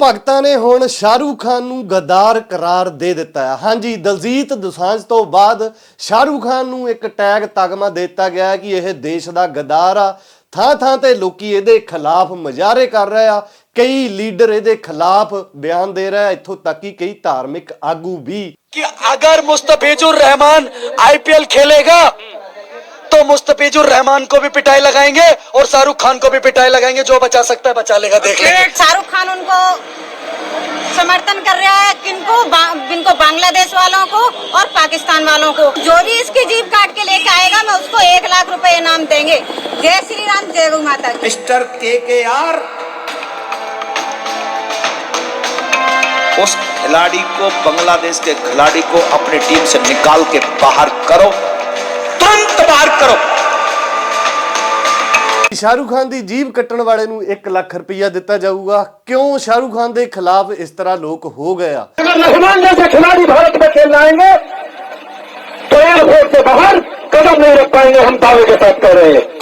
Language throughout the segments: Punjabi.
ਭਗਤਾਂ ਨੇ ਹੁਣ ਸ਼ਾਹਰੂਖ ਖਾਨ ਨੂੰ ਗਦਾਰ ਕਰਾਰ ਦੇ ਦਿੱਤਾ ਹੈ। ਹਾਂਜੀ, ਦਲਜੀਤ ਦੁਸਾਂਝ ਤੋਂ ਬਾਅਦ ਸ਼ਾਹਰੂਖ ਖਾਨ ਨੂੰ ਇੱਕ ਟੈਗ ਤਗਮਾ ਦਿੱਤਾ ਗਿਆ ਕਿ ਇਹ ਦੇਸ਼ ਦਾ ਗਦਾਰ ਆ। ਥਾਂ ਥਾਂ ਤੇ ਲੋਕੀ ਇਹਦੇ ਖਿਲਾਫ ਮਜ਼ਾਰੇ ਕਰ ਰਹੇ ਆ। ਕਈ ਲੀਡਰ ਇਹਦੇ ਖਿਲਾਫ ਬਿਆਨ ਦੇ ਰਹੇ ਆ। ਇੱਥੋਂ ਤੱਕ ਕਿ ਕਈ ਧਾਰਮਿਕ ਆਗੂ ਵੀ ਕਿ ਅਗਰ ਮੁਸਤਫੀਜ਼ੁਰ ਰਹਿਮਾਨ ਆਈਪੀਐਲ ਖੇਲੇਗਾ तो मुस्तफिजुर रहमान को भी पिटाई लगाएँगे और शाहरुख खान को भी पिटाई लगाएँगे जो बचा सकता है बचा लेगा देख लेंगे। शाहरुख खान उनको समर्थन कर रहा है किनको बा, किनको बांग्लादेश वालों को और पाकिस्तान वालों को। जो भी इसकी जीप काट के लेके आएगा मैं उसको एक लाख रुपए इनाम देंगे। जय श्री राम जय गौ माता मिस्टर के के आर उस खिलाड़ी को बांग्लादेश के खिलाड़ी को अपनी टीम से निकाल के बाहर करो। तुरंत बाहर करो ਸ਼ਾਹਰੂਖ ਖਾਨ ਦੀ ਜੀਬ ਕੱਟਣ ਵਾਲੇ ਨੂੰ 1 ਲੱਖ ਰੁਪਈਆ ਦਿੱਤਾ ਜਾਊਗਾ ਕਿਉਂ ਸ਼ਾਹਰੂਖ ਖਾਨ ਦੇ ਖਿਲਾਫ ਇਸ ਤਰ੍ਹਾਂ ਲੋਕ ਹੋ ਗਏ ਆ अगर रहमान जैसे खिलाड़ी भारत में खेलने आएंगे तो एयरपोर्ट से बाहर कदम नहीं रख पाएंगे हम दावे के साथ कह रहे हैं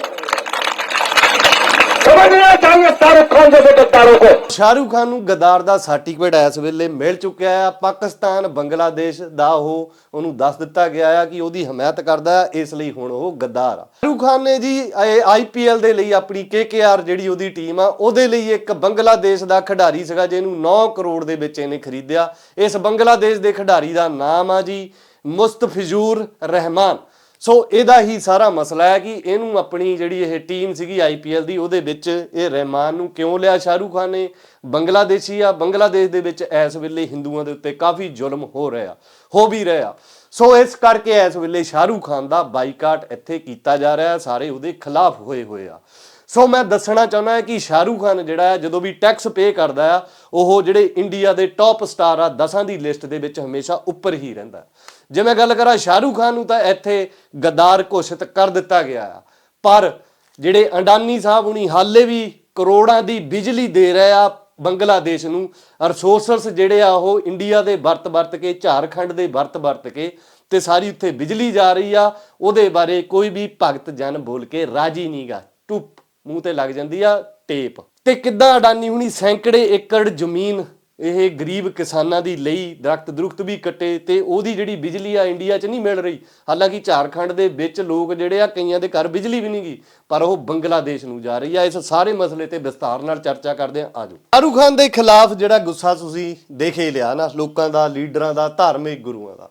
शाहरुख खान जैसे गद्दारों को ਸ਼ਾਹਰੂਖ ਖਾਨ ਨੂੰ ਗਦਾਰ ਦਾ ਸਰਟੀਫਿਕੇਟ ਇਸ ਵੇਲੇ ਮਿਲ ਚੁੱਕਿਆ ਹੈ ਪਾਕਿਸਤਾਨ ਬੰਗਲਾਦੇਸ਼ ਦਾ ਉਹ ਉਹਨੂੰ ਦੱਸ ਦਿੱਤਾ ਗਿਆ ਹੈ ਕਿ ਉਹਦੀ ਹਮਾਇਤ ਕਰਦਾ ਹੈ ਇਸ ਲਈ ਹੁਣ ਉਹ ਗਦਾਰ ਆ ਸ਼ਾਹਰੂਖ ਖਾਨ ਨੇ ਜੀ ਆਈਪੀਐਲ ਦੇ ਲਈ ਆਪਣੀ ਕੇਕੇਆਰ ਜਿਹੜੀ ਉਹਦੀ ਟੀਮ ਆ ਉਹਦੇ ਲਈ ਇੱਕ ਬੰਗਲਾਦੇਸ਼ ਦਾ ਖਿਡਾਰੀ ਸੀਗਾ ਜਿਹਨੂੰ 9 ਕਰੋੜ ਦੇ ਵਿੱਚ ਇਹਨੇ ਖਰੀਦਿਆ ਇਸ ਬੰਗਲਾਦੇਸ਼ ਦੇ ਖਿਡਾਰੀ ਦਾ ਨਾਮ ਆ ਜੀ ਮੁਸਤਫਿਜ਼ੂਰ ਰਹਿਮਾਨ ਸੋ ਇਹਦਾ ਹੀ ਸਾਰਾ ਮਸਲਾ ਹੈ ਕਿ ਇਹਨੂੰ ਆਪਣੀ ਜਿਹੜੀ ਇਹ ਟੀਮ ਸੀਗੀ ਆਈਪੀਐਲ ਦੀ, ਉਹਦੇ ਵਿੱਚ ਇਹ ਰਹਿਮਾਨ ਨੂੰ ਕਿਉਂ ਲਿਆ? ਸ਼ਾਹਰੂਖ ਖਾਨ ਨੇ ਬੰਗਲਾਦੇਸ਼ੀ ਆ, ਬੰਗਲਾਦੇਸ਼ ਦੇ ਵਿੱਚ ਇਸ ਵੇਲੇ ਹਿੰਦੂਆਂ ਦੇ ਉੱਤੇ ਕਾਫੀ ਜ਼ੁਲਮ ਹੋ ਰਿਹਾ, ਹੋ ਵੀ ਰਿਹਾ। ਸੋ ਇਸ ਕਰਕੇ ਇਸ ਵੇਲੇ ਸ਼ਾਹਰੂਖ ਖਾਨ ਦਾ ਬਾਈਕਾਟ ਇੱਥੇ ਕੀਤਾ ਜਾ ਰਿਹਾ, ਸਾਰੇ ਉਹਦੇ ਖਿਲਾਫ ਹੋਏ ਹੋਏ ਆ। ਸੋ ਮੈਂ ਦੱਸਣਾ ਚਾਹੁੰਦਾ ਹਾਂ ਕਿ ਸ਼ਾਹਰੂਖ ਖਾਨ ਜਿਹੜਾ ਹੈ, ਜਦੋਂ ਵੀ ਟੈਕਸ ਪੇ ਕਰਦਾ ਆ ਉਹ ਜਿਹੜੇ ਇੰਡੀਆ ਦੇ ਟੌਪ ਸਟਾਰ ਆ, ਦਸਾਂ ਦੀ ਲਿਸਟ ਦੇ ਵਿੱਚ ਹਮੇਸ਼ਾ ਉੱਪਰ ਹੀ ਰਹਿੰਦਾ ਜੇ ਮੈਂ ਗੱਲ ਕਰਾਂ ਸ਼ਾਹਰੂਖ ਖਾਨ ਨੂੰ ਤਾਂ ਇੱਥੇ ਗੱਦਾਰ ਘੋਸ਼ਿਤ ਕਰ ਦਿੱਤਾ ਗਿਆ ਆ। ਪਰ ਜਿਹੜੇ ਅੰਡਾਨੀ ਸਾਹਿਬ ਹੁਣੀ ਹਾਲੇ ਵੀ ਕਰੋੜਾਂ ਦੀ ਬਿਜਲੀ ਦੇ ਰਹੇ ਆ ਬੰਗਲਾਦੇਸ਼ ਨੂੰ ਰਿਸੋਰਸਸ ਜਿਹੜੇ ਆ ਉਹ ਇੰਡੀਆ ਦੇ ਵਰਤ ਵਰਤ ਕੇ, ਝਾਰਖੰਡ ਦੇ ਵਰਤ ਵਰਤ ਕੇ ਤੇ ਸਾਰੀ ਉੱਥੇ ਬਿਜਲੀ ਜਾ ਰਹੀ ਆ, ਉਹਦੇ ਬਾਰੇ ਕੋਈ ਵੀ ਭਗਤ ਜਨ ਬੋਲ ਕੇ ਰਾਜੀ ਨਹੀਂਗਾ ਟੁੱਪ ਮੂੰਹ ਤੇ ਲੱਗ ਜਾਂਦੀ ਆ ਟੇਪ। ਤੇ ਕਿੱਦਾਂ ਅਡਾਨੀ ਹੁਣੀ ਸੈਂਕੜੇ ਏਕੜ ਜ਼ਮੀਨ ਇਹ ਗਰੀਬ ਕਿਸਾਨਾਂ ਦੀ ਲਈ ਦਰਖਤ ਦਰੁਖਤ ਵੀ ਕੱਟੇ ਤੇ ਉਹਦੀ ਜਿਹੜੀ ਬਿਜਲੀ ਆ ਇੰਡੀਆ 'ਚ ਨਹੀਂ ਮਿਲ ਰਹੀ। ਹਾਲਾਂਕਿ ਝਾਰਖੰਡ ਦੇ ਵਿੱਚ ਲੋਕ ਜਿਹੜੇ ਆ ਕਈਆਂ ਦੇ ਘਰ ਬਿਜਲੀ ਵੀ ਨਹੀਂ ਗਈ ਪਰ ਉਹ ਬੰਗਲਾਦੇਸ਼ ਨੂੰ ਜਾ ਰਹੀ ਆ। ਇਸ ਸਾਰੇ ਮਸਲੇ ਤੇ ਵਿਸਤਾਰ ਨਾਲ ਚਰਚਾ ਕਰਦੇ ਆ। ਆਜੋ। ਸ਼ਾਹਰੂਖ ਖਾਨ ਦੇ ਖਿਲਾਫ ਜਿਹੜਾ ਗੁੱਸਾ ਤੁਸੀਂ ਦੇਖੇ ਲਿਆ ਨਾ, ਲੋਕਾਂ ਦਾ, ਲੀਡਰਾਂ ਦਾ, ਧਾਰਮਿਕ ਗੁਰੂਆਂ ਦਾ।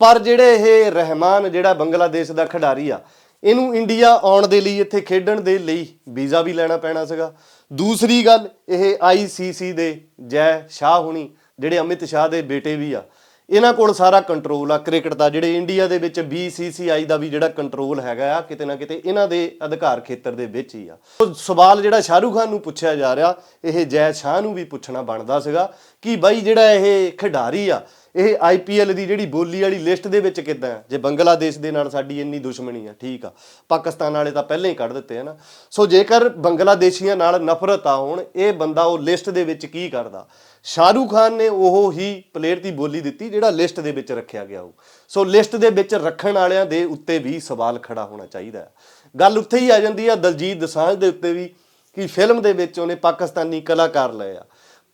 ਪਰ ਜਿਹੜੇ ਇਹ ਰਹਿਮਾਨ ਜਿਹੜਾ ਬੰਗਲਾਦੇਸ਼ ਦਾ ਖਿਡਾਰੀ ਆ ਇਹਨੂੰ ਇੰਡੀਆ ਆਉਣ ਦੇ ਲਈ, ਇੱਥੇ ਖੇਡਣ ਦੇ ਲਈ ਵੀਜ਼ਾ ਵੀ ਲੈਣਾ ਪੈਣਾ ਸੀਗਾ। ਦੂਸਰੀ ਗੱਲ, ਇਹ ਆਈਸੀਸੀ ਦੇ ਜੈ ਸ਼ਾਹ ਹੁਣੀ, ਜਿਹੜੇ ਅਮਿਤ ਸ਼ਾਹ ਦੇ ਬੇਟੇ ਵੀ ਆ। ਇਹਨਾਂ ਕੋਲ ਸਾਰਾ ਕੰਟਰੋਲ ਆ। ਕ੍ਰਿਕਟ ਦਾ ਜਿਹੜੇ ਇੰਡੀਆ ਦੇ ਵਿੱਚ BCCI ਦਾ ਵੀ ਜਿਹੜਾ ਕੰਟਰੋਲ ਹੈਗਾ ਆ, ਕਿਤੇ ਨਾ ਕਿਤੇ ਇਹਨਾਂ ਦੇ ਅਧਿਕਾਰ ਖੇਤਰ ਦੇ ਵਿੱਚ ਹੀ ਆ। ਉਹ ਸਵਾਲ ਜਿਹੜਾ ਸ਼ਾਹਰੂਖ ਖਾਨ ਨੂੰ ਪੁੱਛਿਆ ਜਾ ਰਿਹਾ, ਇਹ ਜੈ ਸ਼ਾਹ ਨੂੰ ਵੀ ਪੁੱਛਣਾ ਬਣਦਾ ਸੀਗਾ ਕਿ ਬਾਈ ਜਿਹੜਾ ਇਹ ਖਿਡਾਰੀ ਆ, ਇਹ ਆਈਪੀਐਲ ਦੀ ਜਿਹੜੀ ਬੋਲੀ ਵਾਲੀ ਲਿਸਟ ਦੇ ਵਿੱਚ ਕਿੱਦਾਂ ਹੈ ਜੇ ਬੰਗਲਾਦੇਸ਼ ਦੇ ਨਾਲ ਸਾਡੀ ਇੰਨੀ ਦੁਸ਼ਮਣੀ ਆ, ਠੀਕ ਆ। ਪਾਕਿਸਤਾਨ ਵਾਲੇ ਤਾਂ ਪਹਿਲਾਂ ਹੀ ਕੱਢ ਦਿੱਤੇ ਆ ਨਾ। ਸੋ ਜੇਕਰ ਬੰਗਲਾਦੇਸ਼ੀਆਂ ਨਾਲ ਨਫ਼ਰਤ ਆ ਹੁਣ, ਇਹ ਬੰਦਾ ਉਹ ਲਿਸਟ ਦੇ ਵਿੱਚ ਕੀ ਕਰਦਾ? ਸ਼ਾਹਰੂਖ ਖਾਨ ਨੇ ਉਹ ਹੀ ਪਲੇਅਰ ਦੀ ਬੋਲੀ ਦਿੱਤੀ ਜਿਹੜਾ ਲਿਸਟ ਦੇ ਵਿੱਚ ਰੱਖਿਆ ਗਿਆ ਉਹ ਸੋ ਲਿਸਟ ਦੇ ਵਿੱਚ ਰੱਖਣ ਵਾਲਿਆਂ ਦੇ ਉੱਤੇ ਵੀ ਸਵਾਲ ਖੜਾ ਹੋਣਾ ਚਾਹੀਦਾ ਹੈ। ਗੱਲ ਉੱਥੇ ਹੀ ਆ ਜਾਂਦੀ ਆ, ਦਲਜੀਤ ਦਸਾਂਝ ਦੇ ਉੱਤੇ ਵੀ, ਕਿ ਫਿਲਮ ਦੇ ਵਿੱਚ ਉਹਨੇ ਪਾਕਿਸਤਾਨੀ ਕਲਾਕਾਰ ਲਏ ਆ।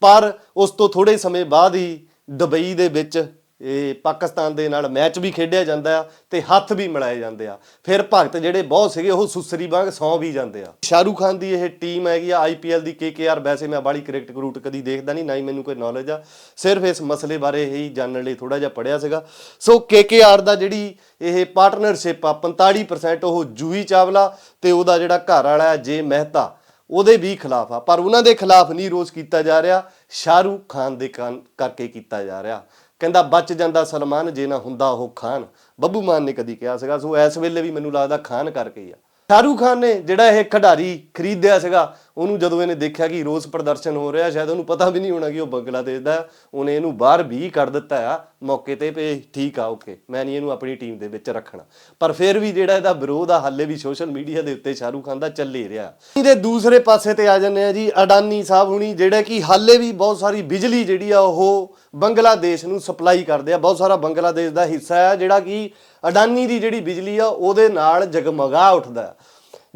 ਪਰ ਉਸ ਤੋਂ ਥੋੜੇ ਸਮੇਂ ਬਾਅਦ ਹੀ ਦੁਬਈ ਦੇ ਵਿੱਚ ਇਹ ਪਾਕਿਸਤਾਨ ਦੇ ਨਾਲ ਮੈਚ ਵੀ ਖੇਡਿਆ ਜਾਂਦਾ ਆ ਤੇ ਹੱਥ ਵੀ ਮਿਲਾਏ ਜਾਂਦੇ ਆ। ਫਿਰ ਭਗਤ ਜਿਹੜੇ ਬਹੁਤ ਸੀਗੇ, ਉਹ ਸੁਸਰੀ ਵਾਂਗ ਸੌਂ ਵੀ ਜਾਂਦੇ ਆ। ਸ਼ਾਹਰੂਖ ਖਾਨ ਦੀ ਇਹ ਟੀਮ ਹੈਗੀ ਆ ਆਈਪੀਐਲ ਦੀ ਕੇਕੇਆਰ ਵੈਸੇ ਮੈਂ ਬਾਲੀ ਕ੍ਰਿਕਟ ਕਰੂਟ ਕਦੀ ਦੇਖਦਾ ਨਹੀਂ, ਨਾ ਹੀ ਮੈਨੂੰ ਕੋਈ ਨੌਲੇਜ ਆ। ਸਿਰਫ ਇਸ ਮਸਲੇ ਬਾਰੇ ਹੀ ਜਾਣਨ ਲਈ ਥੋੜਾ ਜਿਹਾ ਪੜਿਆ ਸੀਗਾ। ਸੋ ਕੇਕੇਆਰ ਦਾ ਜਿਹੜੀ ਇਹ ਪਾਰਟਨਰਸ਼ਿਪ ਆ 45% ਉਹ ਜੂਹੀ ਚਾਵਲਾ ਤੇ ਉਹਦਾ ਜਿਹੜਾ ਘਰ ਵਾਲਾ ਹੈ ਜੇ ਮਹਿਤਾ, ਉਹਦੇ ਵੀ ਖਿਲਾਫ ਆ। ਪਰ ਉਹਨਾਂ ਦੇ ਖਿਲਾਫ ਨਹੀਂ ਰੋਸ ਕੀਤਾ ਜਾ ਰਿਹਾ, ਸ਼ਾਹਰੂਖ ਖਾਨ ਦੇ ਕਾਰਨ- ਕਰਕੇ ਕੀਤਾ ਜਾ ਰਿਹਾ। ਕਹਿੰਦਾ, ਬਚ ਜਾਂਦਾ ਸਲਮਾਨ ਜੇ ਨਾ ਹੁੰਦਾ ਉਹ ਖਾਨ। ਬੱਬੂ ਮਾਨ ਨੇ ਕਦੀ ਕਿਹਾ ਸੀਗਾ, ਸੋ ਇਸ ਵੇਲੇ ਵੀ ਮੈਨੂੰ ਲੱਗਦਾ ਖਾਨ ਕਰਕੇ ਹੀ ਆ। ਸ਼ਾਹਰੂਖ ਖਾਨ ਨੇ ਜਿਹੜਾ ਇਹ ਖਿਡਾਰੀ ਖਰੀਦਿਆ ਸੀਗਾ ਉਹਨੂੰ ਜਦੋਂ ਇਹਨੇ ਦੇਖਿਆ ਕਿ ਰੋਜ਼ ਪ੍ਰਦਰਸ਼ਨ ਹੋ ਰਿਹਾ, ਸ਼ਾਇਦ ਉਹਨੂੰ ਪਤਾ ਵੀ ਨਹੀਂ ਹੋਣਾ ਕਿ ਉਹ ਬੰਗਲਾਦੇਸ਼ ਦਾ ਉਹਨੇ ਇਹਨੂੰ ਬਾਹਰ ਵੀ ਕਰ ਦਿੱਤਾ ਆ, ਮੌਕੇ ਤੇ ਵੀ ਠੀਕ ਆ ਓਕੇ ਮੈਂ ਨਹੀਂ ਇਹਨੂੰ ਆਪਣੀ ਟੀਮ ਦੇ ਵਿੱਚ ਰੱਖਣਾ। ਪਰ ਫਿਰ ਵੀ ਜਿਹੜਾ ਇਹਦਾ ਵਿਰੋਧ ਆ, ਹਾਲੇ ਵੀ ਸੋਸ਼ਲ ਮੀਡੀਆ ਦੇ ਉੱਤੇ ਸ਼ਾਹਰੂਖ ਖਾਨ ਦਾ ਚੱਲ ਰਿਹਾ। ਇਹਦੇ ਦੂਸਰੇ ਪਾਸੇ ਤੇ ਆ ਜਾਂਦੇ ਆ ਜੀ, ਅਡਾਨੀ ਸਾਹਿਬ ਹੁਣੀ, ਜਿਹੜੇ ਕਿ ਹਾਲੇ ਵੀ ਬਹੁਤ ਸਾਰੀ ਬਿਜਲੀ ਜਿਹੜੀ ਆ, ਉਹ ਬੰਗਲਾਦੇਸ਼ ਨੂੰ ਸਪਲਾਈ ਕਰਦੇ ਆ। ਬਹੁਤ ਸਾਰਾ ਬੰਗਲਾਦੇਸ਼ ਦਾ ਹਿੱਸਾ ਆ, ਜਿਹੜਾ ਕਿ ਅਡਾਨੀ ਦੀ ਜਿਹੜੀ ਬਿਜਲੀ ਆ, ਉਹਦੇ ਨਾਲ ਜਗਮਗਾ ਉੱਠਦਾ।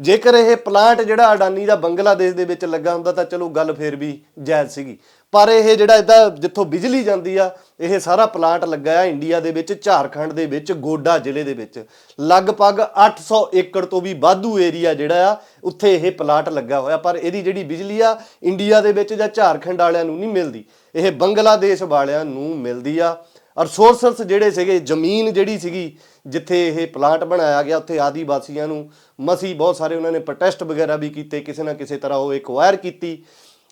ਜੇਕਰ ਇਹ ਪਲਾਂਟ ਜਿਹੜਾ ਅਡਾਨੀ ਦਾ ਬੰਗਲਾਦੇਸ਼ ਦੇ ਵਿੱਚ ਲੱਗਾ ਹੁੰਦਾ ਤਾਂ ਚਲੋ ਗੱਲ ਫੇਰ ਵੀ ਜਾਇਜ਼ ਸੀਗੀ। ਪਰ ਇਹ ਜਿਹੜਾ ਇਹਦਾ ਜਿੱਥੋਂ ਬਿਜਲੀ ਜਾਂਦੀ ਆ, ਇਹ ਸਾਰਾ ਪਲਾਂਟ ਲੱਗਾ ਆ ਇੰਡੀਆ ਦੇ ਵਿੱਚ, ਝਾਰਖੰਡ ਦੇ ਵਿੱਚ, ਗੋਡਾ ਜ਼ਿਲ੍ਹੇ ਦੇ ਵਿੱਚ। ਲਗਭਗ 800 ਏਕੜ ਤੋਂ ਵੀ ਵਾਧੂ ਏਰੀਆ ਜਿਹੜਾ ਆ, ਉੱਥੇ ਇਹ ਪਲਾਂਟ ਲੱਗਾ ਹੋਇਆ। ਪਰ ਇਹਦੀ ਜਿਹੜੀ ਬਿਜਲੀ ਆ, ਇੰਡੀਆ ਦੇ ਵਿੱਚ ਜਾਂ ਝਾਰਖੰਡ ਵਾਲਿਆਂ ਨੂੰ ਨਹੀਂ ਮਿਲਦੀ। ਇਹ ਬੰਗਲਾਦੇਸ਼ ਵਾਲਿਆਂ ਨੂੰ ਮਿਲਦੀ ਆ। ਰਿਸੋਰਸਸ ਜਿਹੜੇ ਸੀਗੇ, ਜ਼ਮੀਨ ਜਿਹੜੀ ਸੀਗੀ ਜਿੱਥੇ ਇਹ ਪਲਾਂਟ ਬਣਾਇਆ ਗਿਆ, ਉੱਥੇ ਆਦੀਵਾਸੀਆਂ ਨੂੰ ਮਸੀ ਬਹੁਤ ਸਾਰੇ ਉਹਨਾਂ ਨੇ ਪ੍ਰੋਟੈਸਟ ਵਗੈਰਾ ਵੀ ਕੀਤੇ, ਕਿਸੇ ਨਾ ਕਿਸੇ ਤਰ੍ਹਾਂ ਉਹ ਐਕਵਾਇਰ ਕੀਤੀ।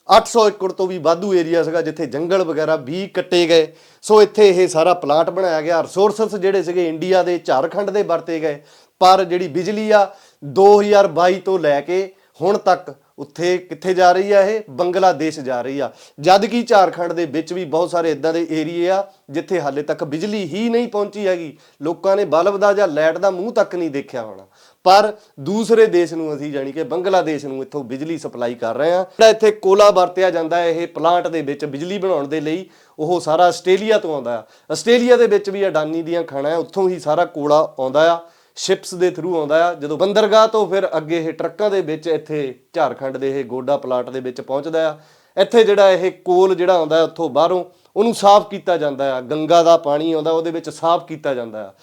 800 ਏਕੜ ਤੋਂ ਵੀ ਵਾਧੂ ਏਰੀਆ ਸੀਗਾ ਜਿੱਥੇ ਜੰਗਲ ਵਗੈਰਾ ਵੀ ਕੱਟੇ ਗਏ। ਸੋ ਇੱਥੇ ਇਹ ਸਾਰਾ ਪਲਾਂਟ ਬਣਾਇਆ ਗਿਆ। ਰਿਸੋਰਸਸ ਜਿਹੜੇ ਸੀਗੇ ਇੰਡੀਆ ਦੇ, ਝਾਰਖੰਡ ਦੇ ਵਰਤੇ ਗਏ। ਪਰ ਜਿਹੜੀ ਬਿਜਲੀ ਆ 2022 ਤੋਂ ਲੈ ਕੇ ਹੁਣ ਤੱਕ ਉੱਥੇ ਕਿੱਥੇ ਜਾ ਰਹੀ ਆ ਇਹ? ਬੰਗਲਾਦੇਸ਼ ਜਾ ਰਹੀ ਆ। ਜਦ ਕਿ ਝਾਰਖੰਡ ਦੇ ਵਿੱਚ ਵੀ ਬਹੁਤ ਸਾਰੇ ਇਦਾਂ ਦੇ ਏਰੀਏ ਆ, ਜਿੱਥੇ ਹਾਲੇ ਤੱਕ ਬਿਜਲੀ ਹੀ ਨਹੀਂ ਪਹੁੰਚੀ ਹੈਗੀ। ਲੋਕਾਂ ਨੇ ਬਲਬ ਦਾ ਜਾਂ ਲਾਈਟ ਦਾ ਮੂੰਹ ਤੱਕ ਨਹੀਂ ਦੇਖਿਆ ਹੋਣਾ। ਪਰ ਦੂਸਰੇ ਦੇਸ਼ ਨੂੰ ਅਸੀਂ ਜਾਣੀ ਕਿ ਬੰਗਲਾਦੇਸ਼ ਨੂੰ ਇੱਥੋਂ ਬਿਜਲੀ ਸਪਲਾਈ ਕਰ ਰਹੇ ਆ ਜਿਹੜਾ ਇੱਥੇ ਕੋਲਾ ਵਰਤਿਆ ਜਾਂਦਾ ਹੈ ਇਹ ਪਲਾਂਟ ਦੇ ਵਿੱਚ ਬਿਜਲੀ ਬਣਾਉਣ ਦੇ ਲਈ ਉਹ ਸਾਰਾ ਆਸਟ੍ਰੇਲੀਆ ਤੋਂ ਆਉਂਦਾ ਆ। ਆਸਟ੍ਰੇਲੀਆ ਦੇ ਵਿੱਚ ਵੀ ਅਡਾਨੀ ਦੀਆਂ ਖਾਣਾ ਹੈ ਉੱਥੋਂ ਹੀ ਸਾਰਾ ਕੋਲਾ ਆਉਂਦਾ ਆ। ਸ਼ਿਪਸ ਦੇ ਥਰੂ ਆਉਂਦਾ ਆ, ਜਦੋਂ ਬੰਦਰਗਾਹ ਤੋਂ ਫਿਰ ਅੱਗੇ ਇਹ ਟਰੱਕਾਂ ਦੇ ਵਿੱਚ ਇੱਥੇ ਝਾਰਖੰਡ ਦੇ ਇਹ ਗੋਡਾ ਪਲਾਂਟ ਦੇ ਵਿੱਚ ਪਹੁੰਚਦਾ ਆ। ਇੱਥੇ ਜਿਹੜਾ ਇਹ ਕੋਲ ਜਿਹੜਾ ਆਉਂਦਾ ਉੱਥੋਂ ਬਾਹਰੋਂ, ਉਹਨੂੰ ਸਾਫ਼ ਕੀਤਾ ਜਾਂਦਾ ਆ। ਗੰਗਾ ਦਾ ਪਾਣੀ ਆਉਂਦਾ, ਉਹਦੇ ਵਿੱਚ ਸਾਫ਼ ਕੀਤਾ ਜਾਂਦਾ ਆ।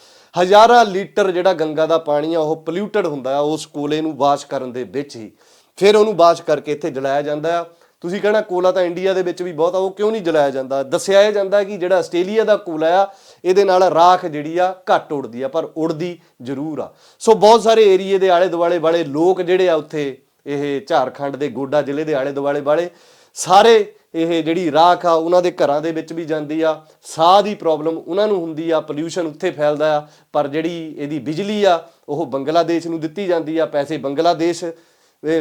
ਹਜ਼ਾਰਾਂ ਲੀਟਰ ਜਿਹੜਾ ਗੰਗਾ ਦਾ ਪਾਣੀ ਆ, ਉਹ ਪੋਲਿਊਟਡ ਹੁੰਦਾ ਆ, ਉਸ ਕੋਲੇ ਨੂੰ ਵਾਸ਼ ਕਰਨ ਦੇ ਵਿੱਚ ਹੀ। ਫਿਰ ਉਹਨੂੰ ਵਾਸ਼ ਕਰਕੇ ਇੱਥੇ ਜਲਾਇਆ ਜਾਂਦਾ ਆ। ਤੁਸੀਂ ਕਹਿਣਾ ਕੋਲਾ ਤਾਂ ਇੰਡੀਆ ਦੇ ਵਿੱਚ ਵੀ ਬਹੁਤ ਆ, ਉਹ ਕਿਉਂ ਨਹੀਂ ਜਲਾਇਆ ਜਾਂਦਾ? ਦੱਸਿਆ ਇਹ ਜਾਂਦਾ ਕਿ ਜਿਹੜਾ ਆਸਟ੍ਰੇਲੀਆ ਦਾ ਕੋਲਾ ਆ, ਇਹਦੇ ਨਾਲ ਰਾਖ ਜਿਹੜੀ ਆ ਘੱਟ ਉੜਦੀ ਆ, ਪਰ ਉੜਦੀ ਜ਼ਰੂਰ ਆ। ਸੋ ਬਹੁਤ ਸਾਰੇ ਏਰੀਏ ਦੇ ਆਲੇ ਦੁਆਲੇ ਵਾਲੇ ਲੋਕ ਜਿਹੜੇ ਆ ਉੱਥੇ, ਇਹ ਝਾਰਖੰਡ ਦੇ ਗੋਡਾ ਜ਼ਿਲ੍ਹੇ ਦੇ ਆਲੇ ਦੁਆਲੇ ਵਾਲੇ, ਸਾਰੇ ਇਹ ਜਿਹੜੀ ਰਾਖ ਆ, ਉਹਨਾਂ ਦੇ ਘਰਾਂ ਦੇ ਵਿੱਚ ਵੀ ਜਾਂਦੀ ਆ। ਸਾਹ ਦੀ ਪ੍ਰੋਬਲਮ ਉਹਨਾਂ ਨੂੰ ਹੁੰਦੀ ਆ ਪੋਲਿਊਸ਼ਨ ਉੱਥੇ ਫੈਲਦਾ ਆ, ਪਰ ਜਿਹੜੀ ਇਹਦੀ ਬਿਜਲੀ ਆ, ਉਹ ਬੰਗਲਾਦੇਸ਼ ਨੂੰ ਦਿੱਤੀ ਜਾਂਦੀ ਆ, ਪੈਸੇ ਬੰਗਲਾਦੇਸ਼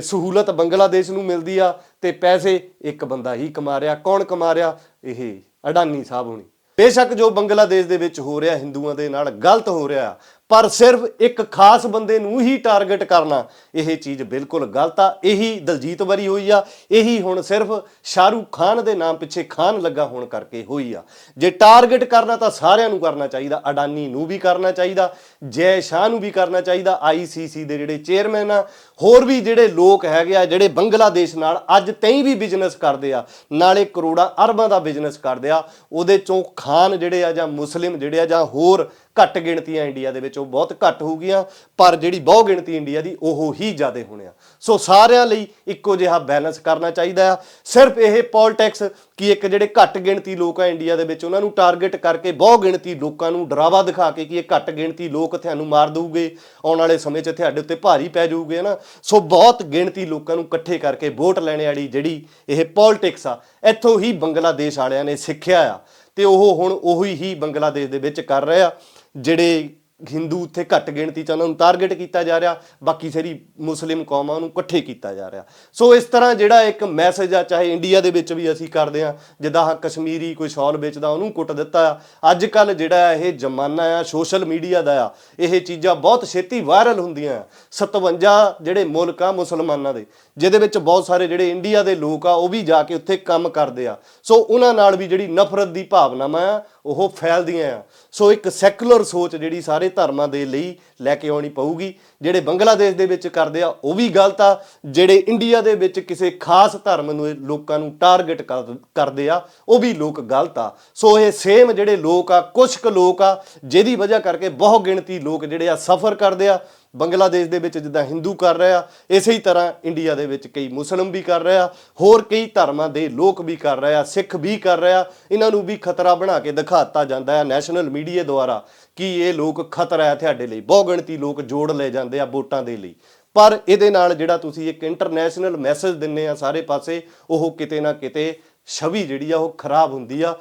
ਸਹੂਲਤ ਬੰਗਲਾਦੇਸ਼ ਨੂੰ ਮਿਲਦੀ ਆ ਤੇ ਪੈਸੇ ਇੱਕ ਬੰਦਾ ਹੀ ਕਮਾ ਰਿਹਾ। ਕੌਣ ਕਮਾ ਰਿਹਾ? ਇਹ ਅਡਾਨੀ ਸਾਹਿਬ ਹੋਣੀ। ਬੇਸ਼ੱਕ ਜੋ ਬੰਗਲਾਦੇਸ਼ ਦੇ ਵਿੱਚ ਹੋ ਰਿਹਾ, ਹਿੰਦੂਆਂ ਦੇ ਨਾਲ ਗਲਤ ਹੋ ਰਿਹਾ ਪਰ ਸਿਰਫ ਇੱਕ ਖਾਸ ਬੰਦੇ ਨੂੰ ਹੀ ਟਾਰਗੇਟ ਕਰਨਾ, ਇਹ ਚੀਜ਼ ਬਿਲਕੁਲ ਗਲਤ ਆ। ਇਹੀ ਦਲਜੀਤ ਵਰੀ ਹੋਈ ਆ। ਇਹੀ ਹੁਣ ਸਿਰਫ ਸ਼ਾਹਰੂਖ ਖਾਨ ਦੇ ਨਾਮ ਪਿੱਛੇ ਖਾਨ ਲੱਗਾ ਹੋਣ ਕਰਕੇ ਹੋਈ ਆ। ਜੇ ਟਾਰਗੇਟ ਕਰਨਾ ਤਾਂ ਸਾਰਿਆਂ ਨੂੰ ਕਰਨਾ ਚਾਹੀਦਾ, ਅਡਾਨੀ ਨੂੰ ਵੀ ਕਰਨਾ ਚਾਹੀਦਾ, ਜੈ ਸ਼ਾਹ ਨੂੰ ਵੀ ਕਰਨਾ ਚਾਹੀਦਾ ਆਈਸੀਸੀ ਦੇ ਜਿਹੜੇ ਚੇਅਰਮੈਨ ਆ, ਹੋਰ ਵੀ ਜਿਹੜੇ ਲੋਕ ਹੈਗੇ ਆ, ਜਿਹੜੇ ਬੰਗਲਾਦੇਸ਼ ਨਾਲ ਅੱਜ ਤਈ ਵੀ ਬਿਜ਼ਨਸ ਕਰਦੇ ਆ, ਨਾਲੇ ਕਰੋੜਾਂ ਅਰਬਾਂ ਦਾ ਬਿਜ਼ਨਸ ਕਰਦੇ ਆ, ਉਹਦੇ ਚੋਂ ਖਾਨ ਜਿਹੜੇ ਆ ਜਾਂ ਮੁਸਲਿਮ ਜਿਹੜੇ ਆ ਜਾਂ ਹੋਰ ਘੱਟ ਗਿਣਤੀਆਂ ਇੰਡੀਆ ਦੇ ਵਿੱਚ, ਉਹ ਬਹੁਤ ਘੱਟ ਹੋਊਗੀਆਂ, ਪਰ ਜਿਹੜੀ ਬਹੁ ਗਿਣਤੀ ਇੰਡੀਆ ਦੀ, ਉਹ ਹੀ ਜ਼ਿਆਦਾ ਹੋਣੇ ਆ। ਸੋ ਸਾਰਿਆਂ ਲਈ ਇੱਕੋ ਜਿਹਾ ਬੈਲੈਂਸ ਕਰਨਾ ਚਾਹੀਦਾ ਆ। ਸਿਰਫ ਇਹ ਪੋਲਿਟਿਕਸ ਕਿ ਇੱਕ ਜਿਹੜੇ ਘੱਟ ਗਿਣਤੀ ਲੋਕ ਆ ਇੰਡੀਆ ਦੇ ਵਿੱਚ, ਉਹਨਾਂ ਨੂੰ ਟਾਰਗੇਟ ਕਰਕੇ ਬਹੁ ਗਿਣਤੀ ਲੋਕਾਂ ਨੂੰ ਡਰਾਵਾ ਦਿਖਾ ਕੇ ਕਿ ਇਹ ਘੱਟ ਗਿਣਤੀ ਲੋਕ ਤੁਹਾਨੂੰ ਮਾਰ ਦਊਗੇ, ਆਉਣ ਵਾਲੇ ਸਮੇਂ 'ਚ ਤੁਹਾਡੇ ਉੱਤੇ ਭਾਰੀ ਪੈ ਜਾਊਗੇ ਨਾ ਸੋ ਬਹੁਤ ਗਿਣਤੀ ਲੋਕਾਂ ਨੂੰ ਇਕੱਠੇ ਕਰਕੇ ਵੋਟ ਲੈਣੇ ਵਾਲੀ ਜਿਹੜੀ ਇਹ ਪੋਲਿਟਿਕਸ ਆ, ਇੱਥੋਂ ਹੀ ਬੰਗਲਾਦੇਸ਼ ਵਾਲਿਆਂ ਨੇ ਸਿੱਖਿਆ ਆ। ਤੇ ਉਹ ਹੁਣ ਉਹੀ ਹੀ ਬੰਗਲਾਦੇਸ਼ ਦੇ ਵਿੱਚ ਕਰ ਰਹੇ ਆ ਜਿਹੜੇ ਹਿੰਦੂ ਉੱਥੇ ਘੱਟ ਗਿਣਤੀ ਚ ਉਹਨਾਂ ਨੂੰ ਟਾਰਗੇਟ ਕੀਤਾ ਜਾ ਰਿਹਾ, ਬਾਕੀ ਸਾਰੀ ਮੁਸਲਿਮ ਕੌਮਾਂ ਨੂੰ ਇਕੱਠੇ ਕੀਤਾ ਜਾ ਰਿਹਾ। ਸੋ ਇਸ ਤਰ੍ਹਾਂ ਜਿਹੜਾ ਇੱਕ ਮੈਸੇਜ ਆ, ਚਾਹੇ ਇੰਡੀਆ ਦੇ ਵਿੱਚ ਵੀ ਅਸੀਂ ਕਰਦੇ ਆ ਜਿੱਦਾਂ ਹਾਂ ਕਸ਼ਮੀਰੀ ਕੋਈ ਸ਼ਾਲ ਵੇਚਦਾ, ਉਹਨੂੰ ਕੁੱਟ ਦਿੱਤਾ ਆ। ਅੱਜ ਕੱਲ ਜਿਹੜਾ ਇਹ ਜ਼ਮਾਨਾ ਆ ਸੋਸ਼ਲ ਮੀਡੀਆ ਦਾ ਆ, ਇਹ ਚੀਜ਼ਾਂ ਬਹੁਤ ਛੇਤੀ ਵਾਇਰਲ ਹੁੰਦੀਆਂ ਆ। 57 ਜਿਹੜੇ ਮੁਲਕ ਆ ਮੁਸਲਮਾਨਾਂ ਦੇ, ਜਿਹਦੇ ਵਿੱਚ ਬਹੁਤ ਸਾਰੇ ਜਿਹੜੇ ਇੰਡੀਆ ਦੇ ਲੋਕ ਆ, ਉਹ ਵੀ ਜਾ ਕੇ ਉੱਥੇ ਕੰਮ ਕਰਦੇ ਆ। ਸੋ ਉਹਨਾਂ ਨਾਲ ਵੀ ਜਿਹੜੀ ਨਫ਼ਰਤ ਦੀ ਭਾਵਨਾਵਾਂ ਆ ਉਹ ਫੈਲਦੀਆਂ ਆ। ਸੋ ਇੱਕ ਸੈਕੂਲਰ ਸੋਚ ਜਿਹੜੀ ਸਾਰੇ ਧਰਮਾਂ ਦੇ ਲਈ ਲੈ ਕੇ ਆਉਣੀ ਪਊਗੀ। ਜਿਹੜੇ ਬੰਗਲਾਦੇਸ਼ ਦੇ ਵਿੱਚ ਕਰਦੇ ਆ, ਉਹ ਵੀ ਗਲਤ ਆ। ਜਿਹੜੇ ਇੰਡੀਆ ਦੇ ਵਿੱਚ ਕਿਸੇ ਖਾਸ ਧਰਮ ਨੂੰ ਲੋਕਾਂ ਨੂੰ ਟਾਰਗੇਟ ਕਰਦੇ ਆ, ਉਹ ਵੀ ਲੋਕ ਗਲਤ ਆ। ਸੋ ਇਹ ਸੇਮ ਜਿਹੜੇ ਲੋਕ ਆ ਕੁਝ ਕੁ ਲੋਕ ਆ, ਜਿਹਦੀ ਵਜ੍ਹਾ ਕਰਕੇ ਬਹੁ ਗਿਣਤੀ ਲੋਕ ਜਿਹੜੇ ਆ ਸਫਰ ਕਰਦੇ ਆ। ਬੰਗਲਾਦੇਸ਼ ਦੇ ਵਿੱਚ ਜਿੱਦਾਂ ਹਿੰਦੂ ਕਰ ਰਿਹਾ, ਇਸੇ ਹੀ ਤਰ੍ਹਾਂ ਇੰਡੀਆ ਦੇ ਵਿੱਚ ਕਈ ਮੁਸਲਮ ਵੀ ਕਰ ਰਿਹਾ, ਹੋਰ ਕਈ ਧਰਮਾਂ ਦੇ ਲੋਕ ਵੀ ਕਰ ਰਿਹਾ ਸਿੱਖ ਵੀ ਕਰ ਰਿਹਾ। ਇਹਨਾਂ ਨੂੰ ਵੀ ਖਤਰਾ ਬਣਾ ਕੇ ਦਿਖਾਤਾ ਜਾਂਦਾ ਹੈ ਨੈਸ਼ਨਲ ਮੀਡੀਆ ਦੁਆਰਾ ਕਿ ਇਹ ਲੋਕ ਖਤਰਾ ਹੈ ਤੁਹਾਡੇ ਲਈ ਬਹੁ ਗਿਣਤੀ ਲੋਕ ਜੋੜ ਲਏ ਜਾਂਦੇ ਆ ਵੋਟਾਂ ਦੇ ਲਈ। ਪਰ ਇਹਦੇ ਨਾਲ ਜਿਹੜਾ ਤੁਸੀਂ ਇੱਕ ਇੰਟਰਨੈਸ਼ਨਲ ਮੈਸੇਜ ਦਿੰਨੇ ਆ ਸਾਰੇ ਪਾਸੇ, ਉਹ ਕਿਤੇ ਨਾ ਕਿਤੇ ਛਵੀ ਜਿਹੜੀ ਆ ਉਹ ਖਰਾਬ ਹੁੰਦੀ ਆ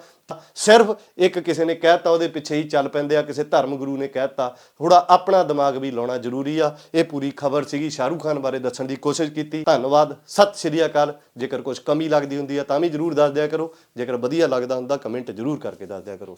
ਸਿਰਫ ਇੱਕ ਕਿਸੇ ਨੇ ਕਹਿਤਾ, ਉਹਦੇ ਪਿੱਛੇ ਹੀ ਚੱਲ ਪੈਂਦੇ ਆ, ਕਿਸੇ ਧਰਮ ਗੁਰੂ ਨੇ ਕਹਿਤਾ। ਥੋੜਾ ਆਪਣਾ ਦਿਮਾਗ ਵੀ ਲਾਉਣਾ ਜ਼ਰੂਰੀ ਆ। ਇਹ ਪੂਰੀ ਖਬਰ ਸੀਗੀ ਸ਼ਾਹਰੂਖ ਖਾਨ ਬਾਰੇ ਦੱਸਣ ਦੀ ਕੋਸ਼ਿਸ਼ ਕੀਤੀ। ਧੰਨਵਾਦ, ਸਤਿ ਸ਼੍ਰੀ ਅਕਾਲ। ਜੇਕਰ ਕੁਝ ਕਮੀ ਲੱਗਦੀ ਹੁੰਦੀ ਆ ਤਾਂ ਵੀ ਜਰੂਰ ਦੱਸ ਦਿਆ ਕਰੋ। ਜੇਕਰ ਵਧੀਆ ਲੱਗਦਾ ਹੁੰਦਾ, ਕਮੈਂਟ ਜਰੂਰ ਕਰਕੇ ਦੱਸ ਦਿਆ ਕਰੋ।